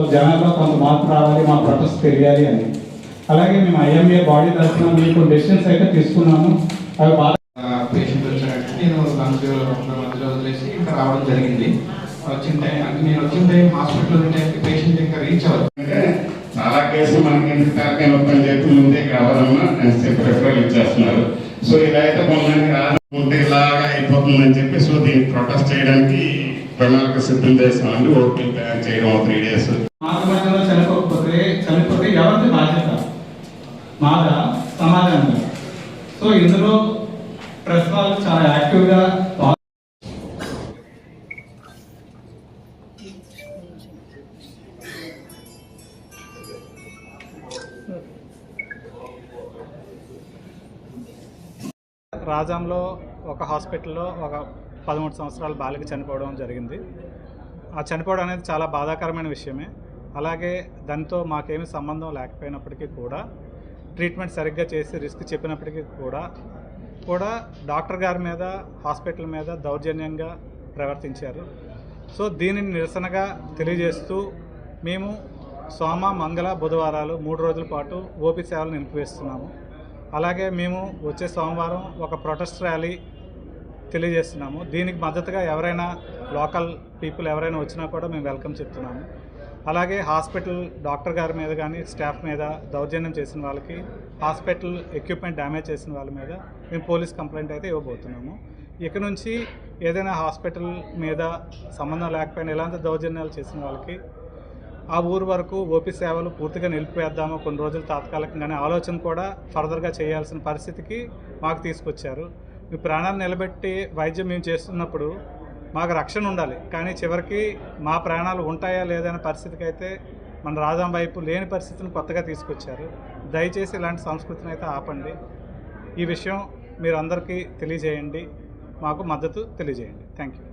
విధానాల్లో కొంత మార్పు రావాలి మా ప్రొటెస్ట్ తెలియాలి అని. అలాగే మేము ఐఎంఏ బాడీ తరఫున మీకు డెసిషన్స్ అయితే తీసుకున్నాము. అవి బాగా పేషెంట్ వచ్చారంటే నేను మధ్యలో వదిలేసి ఇంకా రావడం జరిగింది. వచ్చిన టైం అంటే నేను వచ్చిన టైం హాస్పిటల్ టైంకి పేషెంట్ ఇంకా రీచ్ అవ్వదు అంటే చాలా కేసులు మనకి తలకాయ నొప్పి అని చెప్పి ముందే కావాలన్నా అని చెప్పి రెఫరల్ ఇచ్చేస్తున్నారు. సో ఇలా అయితే కొంతమంది రాదు ఉంటే ఇలాగా అయిపోతుందని చెప్పి సో దీన్ని ప్రొటెస్ట్ చేయడానికి ప్రణాళిక సిద్ధం చేస్తామండి ఓపీ తయారు చేయడం త్రీ డేస్ మార్గమధ్యంలో చనిపోకపోతే చనిపోతే ఎవరిది బాధ్యత? మాదా? సమాజంగా సో ఇందులో ప్రెస్ వాళ్ళు చాలా యాక్టివ్గా రాజంలో ఒక హాస్పిటల్లో ఒక పదమూడు సంవత్సరాల బాలిక చనిపోవడం జరిగింది. ఆ చనిపోవడం అనేది చాలా బాధాకరమైన విషయమే. అలాగే దాంతో మాకేమీ సంబంధం లేకపోయినప్పటికీ కూడా ట్రీట్మెంట్ సరిగ్గా చేసి రిస్క్ చెప్పినప్పటికీ కూడా కూడా డాక్టర్ గారి మీద హాస్పిటల్ మీద దౌర్జన్యంగా ప్రవర్తించారు. సో దీనిని నిరసనగా తెలియజేస్తూ మేము సోమ మంగళ బుధవారాలు మూడు రోజుల పాటు ఓపీ సేవలు నిలిపివేస్తున్నాము. అలాగే మేము వచ్చే సోమవారం ఒక ప్రొటెస్ట్ ర్యాలీ తెలియజేస్తున్నాము. దీనికి మద్దతుగా ఎవరైనా లోకల్ పీపుల్ ఎవరైనా వచ్చినా కూడా మేము వెల్కమ్ చెప్తున్నాము. అలాగే హాస్పిటల్ డాక్టర్ గారి మీద కానీ స్టాఫ్ మీద దౌర్జన్యం చేసిన వాళ్ళకి హాస్పిటల్ ఎక్విప్మెంట్ డ్యామేజ్ చేసిన వాళ్ళ మీద మేము పోలీస్ కంప్లైంట్ అయితే ఇవ్వబోతున్నాము. ఇక నుంచి ఏదైనా హాస్పిటల్ మీద సంబంధం లేకపోయినా ఎలాంటి దౌర్జన్యాలు చేసిన వాళ్ళకి ఆ ఊరు వరకు ఓపీ సేవలు పూర్తిగా నిలిపివేద్దామో. కొన్ని రోజులు తాత్కాలికంగానే ఆలోచన కూడా ఫర్దర్గా చేయాల్సిన పరిస్థితికి మాకు తీసుకొచ్చారు. మీ ప్రాణాలు నిలబెట్టి వైద్యం మేము చేస్తున్నప్పుడు మాకు రక్షణ ఉండాలి. కానీ చివరికి మా ప్రాణాలు ఉంటాయా లేదనే పరిస్థితికి అయితే మన రాజాం వైపు లేని పరిస్థితిని కొత్తగా తీసుకొచ్చారు. దయచేసి ఇలాంటి సంస్కృతిని అయితే ఆపండి. ఈ విషయం మీరు అందరికీ తెలియజేయండి. మాకు మద్దతు తెలియజేయండి. Thank you